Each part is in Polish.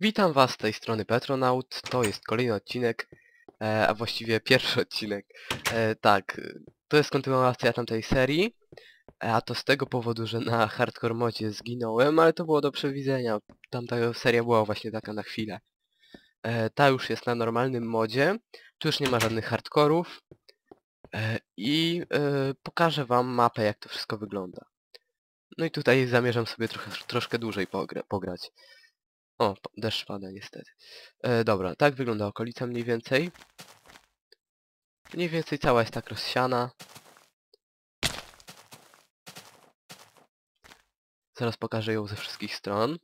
Witam Was z tej strony Petronaut, to jest kolejny odcinek, e, a właściwie pierwszy odcinek. E, tak, to jest kontynuacja tamtej serii, e, a to z tego powodu, że na hardcore modzie zginąłem, ale to było do przewidzenia. Tamta seria była właśnie taka na chwilę. E, ta już jest na normalnym modzie, tu już nie ma żadnych hardkorów e, i e, pokażę Wam mapę jak to wszystko wygląda. No i tutaj zamierzam sobie trochę, troszkę dłużej pogra pograć. O, deszcz pada niestety. E, dobra, tak wygląda okolica mniej więcej. Mniej więcej cała jest tak rozsiana. Zaraz pokażę ją ze wszystkich stron.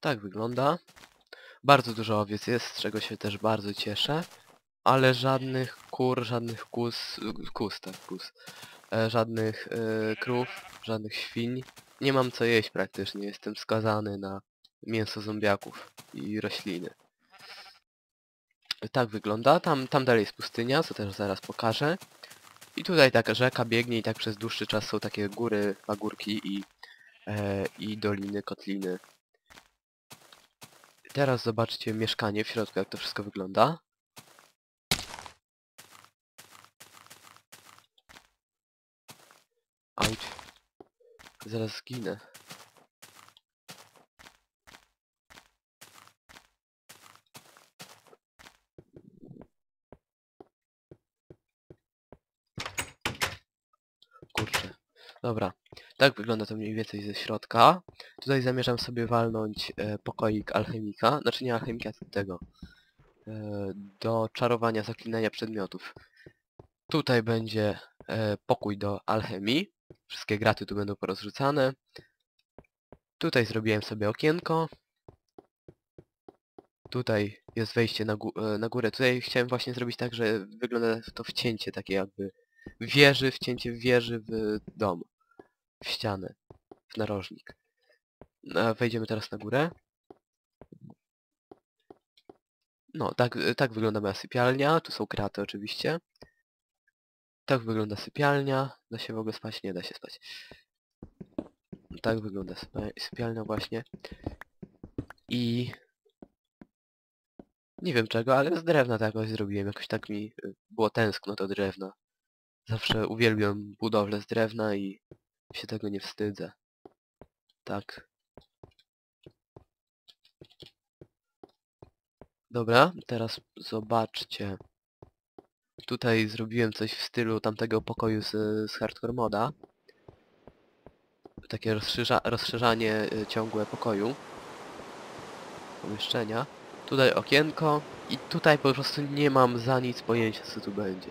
Tak wygląda. Bardzo dużo owiec jest, z czego się też bardzo cieszę. Ale żadnych kur, żadnych kus, kus, tak, kus. E, żadnych e, krów, żadnych świń. Nie mam co jeść praktycznie, jestem skazany na mięso zombiaków i rośliny. Tak wygląda, tam, tam dalej jest pustynia, co też zaraz pokażę. I tutaj taka rzeka biegnie i tak przez dłuższy czas są takie góry, pagórki i, e, i doliny, kotliny. Teraz zobaczcie mieszkanie w środku, jak to wszystko wygląda. Auć. Zaraz zginę. Kurczę. Dobra. Tak wygląda to mniej więcej ze środka. Tutaj zamierzam sobie walnąć e, pokoik alchemika. Znaczy nie alchemika, tego. E, do czarowania, zaklinania przedmiotów. Tutaj będzie e, pokój do alchemii. Wszystkie graty tu będą porozrzucane. Tutaj zrobiłem sobie okienko. Tutaj jest wejście na, e, na górę. Tutaj chciałem właśnie zrobić tak, że wygląda to wcięcie takie jakby wieży, wcięcie wieży w dom. W ścianę. W narożnik. No, wejdziemy teraz na górę. No, tak, tak wygląda moja sypialnia. Tu są kraty oczywiście. Tak wygląda sypialnia. Da się w ogóle spać? Nie da się spać. Tak wygląda sypialnia właśnie. I... Nie wiem czego, ale z drewna to jakoś zrobiłem. Jakoś tak mi y, było tęskno do drewna. Zawsze uwielbiam budowlę z drewna i się tego nie wstydzę. Tak. Dobra, teraz zobaczcie. Tutaj zrobiłem coś w stylu tamtego pokoju z, z Hardcore Moda. Takie rozszerza, rozszerzanie y, ciągłe pokoju. Pomieszczenia. Tutaj okienko. I tutaj po prostu nie mam za nic pojęcia co tu będzie.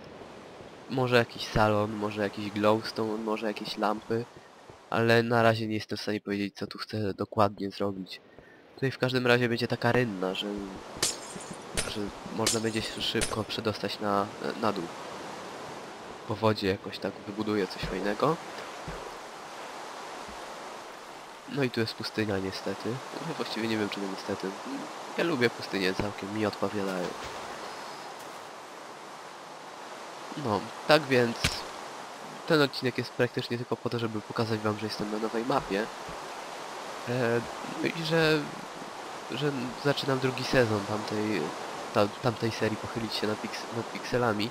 Może jakiś salon, może jakiś glowstone, może jakieś lampy. Ale na razie nie jestem w stanie powiedzieć co tu chcę dokładnie zrobić. Tutaj w każdym razie będzie taka rynna, że że można będzie się szybko przedostać na, na dół. Po wodzie jakoś tak wybuduję coś fajnego. No i tu jest pustynia niestety. No, właściwie nie wiem nie niestety. Ja lubię pustynię całkiem, mi odpowiadają. No, tak więc ten odcinek jest praktycznie tylko po to, żeby pokazać wam, że jestem na nowej mapie. E, no i że, że zaczynam drugi sezon tamtej, ta, tamtej serii, pochylić się nad, nad pikselami.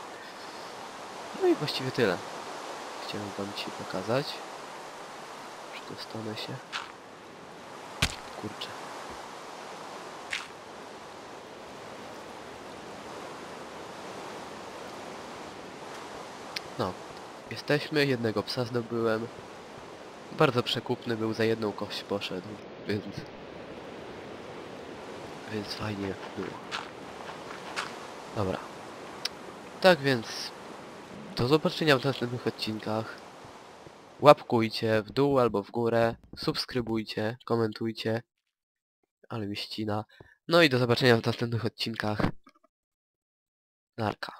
No i właściwie tyle. Chciałem wam dzisiaj pokazać. Przedostanę się. Kurczę. No. Jesteśmy, jednego psa zdobyłem. Bardzo przekupny był, za jedną kość poszedł, więc... Więc fajnie było. Dobra. Tak więc... Do zobaczenia w następnych odcinkach. Łapkujcie w dół albo w górę. Subskrybujcie, komentujcie. Ale mi ścina. No i do zobaczenia w następnych odcinkach. Narka.